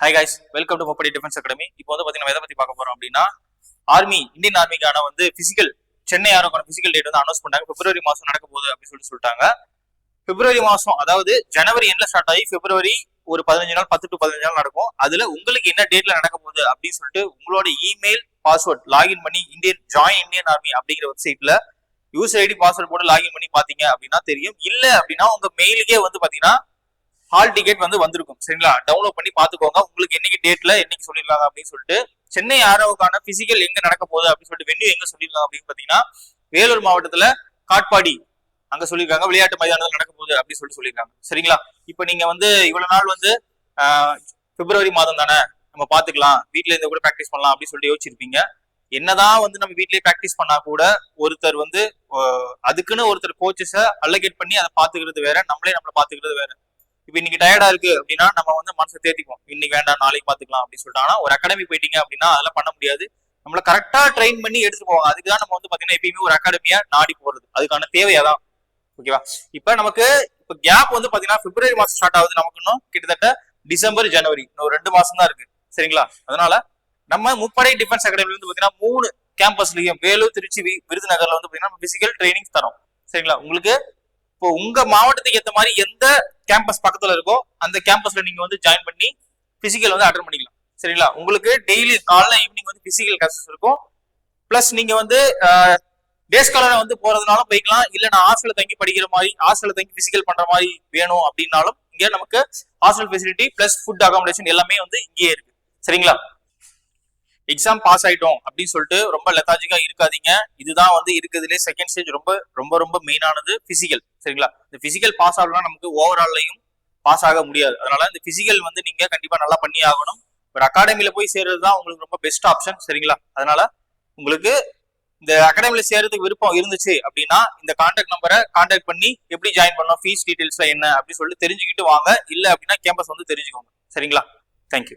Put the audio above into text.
Hi guys welcome to Muppadi defence academy இப்போ வந்து பார்த்தீங்கன்னா எதை பற்றி பார்க்க போறோம் அப்படின்னா ஆர்மி இந்தியன் ஆர்மிக்கான வந்து ஃபிசிக்கல் சென்னை ஆரோக்கான ஃபிசிக்கல் டேட் வந்து அனௌன்ஸ் பண்ணாங்க பிப்ரவரி மாசம் நடக்க போகுது அப்படின்னு சொல்லிட்டு சொல்லிட்டாங்க. பிப்ரவரி மாசம் அதாவது ஜனவரி எண்ட்ல ஸ்டார்ட் ஆகி பிப்ரவரி ஒரு பதினஞ்சு நாள் பத்து டு பதினஞ்சு நாள் நடக்கும். அதுல உங்களுக்கு என்ன டேட்ல நடக்க போகுது அப்படின்னு சொல்லிட்டு உங்களோட இமெயில் பாஸ்வேர்ட் லாகின் பண்ணி இந்தியன் ஜாயின் இந்தியன் ஆர்மி அப்படிங்கிற வெப்சைட்ல யூசர் ஐடி பாஸ்வேர்ட் போட்டு லாகின் பண்ணி பாத்தீங்க அப்படின்னா தெரியும். இல்ல அப்படின்னா உங்க மெயிலுக்கே வந்து பாத்தீங்கன்னா ஹால் டிக்கெட் வந்து வந்திருக்கும். சரிங்களா? டவுன்லோட் பண்ணி பாத்துக்கோங்க உங்களுக்கு என்னைக்கு டேட்ல என்னைக்கு சொல்லிருக்காங்க அப்படின்னு சொல்லிட்டு சென்னை ஆரோவுக்கான பிசிக்கல் எங்க நடக்க போகுது அப்படின்னு சொல்லிட்டு வென்யூ எங்க சொல்லிருக்காங்க அப்படின்னு பாத்தீங்கன்னா வேலூர் மாவட்டத்துல காட்பாடி அங்க சொல்லியிருக்காங்க விளையாட்டு மைதானத்தில் நடக்க போகுது அப்படின்னு சொல்லிட்டு சொல்லியிருக்காங்க. சரிங்களா? இப்ப நீங்க வந்து இவ்வளவு நாள் வந்து பிப்ரவரி மாதம் தானே நம்ம பாத்துக்கலாம் வீட்டுல இருந்து கூட ப்ராக்டிஸ் பண்ணலாம் அப்படின்னு சொல்லிட்டு யோசிச்சிருப்பீங்க. என்னதான் வந்து நம்ம வீட்லயே ப்ராக்டிஸ் பண்ணா கூட ஒருத்தர் வந்து அதுக்குன்னு ஒருத்தர் கோச்சஸ அலகேட் பண்ணி அதை பாத்துக்கிறது வேற நம்மளே நம்மள பாத்துக்கிறது வேற. இப்ப இன்னைக்கு டயர்டா இருக்கு அப்படின்னா நம்ம வந்து மனசை தேத்திக்குவோம். இன்னைக்கு வேண்டாம் நாளைக்கு பாத்துக்கலாம் அப்படின்னு சொல்லிட்டு. ஆனா ஒரு அகாடமி போயிட்டீங்க அப்படின்னா அதெல்லாம் பண்ண முடியாது. நம்மள கரெக்டா ட்ரெயின் பண்ணி எடுத்துட்டு போவாங்க. அதுக்கு தான் நம்ம வந்து பாத்தீங்கன்னா எப்பயுமே ஒரு அகாடமியா நாடி போறது. அதுக்கான தேவை தான் ஓகேவா இப்ப நமக்கு இப்ப கேப் வந்து பாத்தீங்கன்னா பிப்ரவரி மாசம் ஸ்டார்ட் ஆகுது நமக்கு இன்னும் கிட்டத்தட்ட டிசம்பர் ஜனவரி இன்னும் ரெண்டு மாசம் தான் இருக்கு. சரிங்களா? அதனால நம்ம முப்படை டிஃபென்ஸ் அகாடமில வந்து பாத்தீங்கன்னா மூணு கேம்பஸ்லயும் வேலூர் திருச்சி விருதுநகர்ல வந்து பாத்தீங்கன்னா பிசிக்கல் ட்ரைனிங் தரோம். சரிங்களா? உங்களுக்கு இப்போ உங்க மாவட்டத்துக்கு ஏத்த மாதிரி எந்த கேம்பஸ் பக்கத்துல இருக்கோ அந்த கேம்பஸ்ல நீங்க வந்து ஜாயின் பண்ணி பிசிக்கல் வந்து அட்டன் பண்ணிக்கலாம். சரிங்களா? உங்களுக்கு டெய்லி காலைல ஈவினிங் வந்து பிசிக்கல் கிளாஸஸ் இருக்கும். பிளஸ் நீங்க வந்து டேஸ் காலர் வந்து போறதுனாலும் போய்க்கலாம். இல்ல நான் ஹாஸ்டல்ல தங்கி படிக்கிற மாதிரி ஹாஸ்டல்ல தங்கி பிசிக்கல் பண்ற மாதிரி வேணும் அப்படின்னாலும் இங்க நமக்கு hostel facility plus food accommodation எல்லாமே வந்து இங்கேயே இருக்கு. சரிங்களா? எக்ஸாம் பாஸ் ஆயிட்டோம் அப்படின்னு சொல்லிட்டு ரொம்ப லெத்தாஜிக்கா இருக்காதீங்க. இதுதான் வந்து இருக்கிறதுலே செகண்ட் ஸ்டேஜ் ரொம்ப ரொம்ப ரொம்ப மெயினானது பிசிக்கல் சரிங்களா? இந்த பிசிக்கல் பாஸ் ஆகலாம் நமக்கு ஓவரால்லையும் பாஸ் ஆக முடியாது. அதனால இந்த பிசிக்கல் வந்து நீங்க கண்டிப்பா நல்லா பண்ணி ஆகணும். ஒரு அகாடமியில போய் சேர்றது தான் உங்களுக்கு ரொம்ப பெஸ்ட் ஆப்ஷன் சரிங்களா? அதனால உங்களுக்கு இந்த அகாடமில சேர்றதுக்கு விருப்பம் இருந்துச்சு அப்படின்னா இந்த கான்டாக்ட் நம்பரை கான்டாக்ட் பண்ணி எப்படி ஜாயின் பண்ணோம் ஃபீஸ் டீடைல்ஸ் என்ன அப்படின்னு சொல்லிட்டு தெரிஞ்சுக்கிட்டு வாங்க. இல்ல அப்படின்னா கேம்பஸ் வந்து தெரிஞ்சுக்கோங்க. சரிங்களா? தேங்க்யூ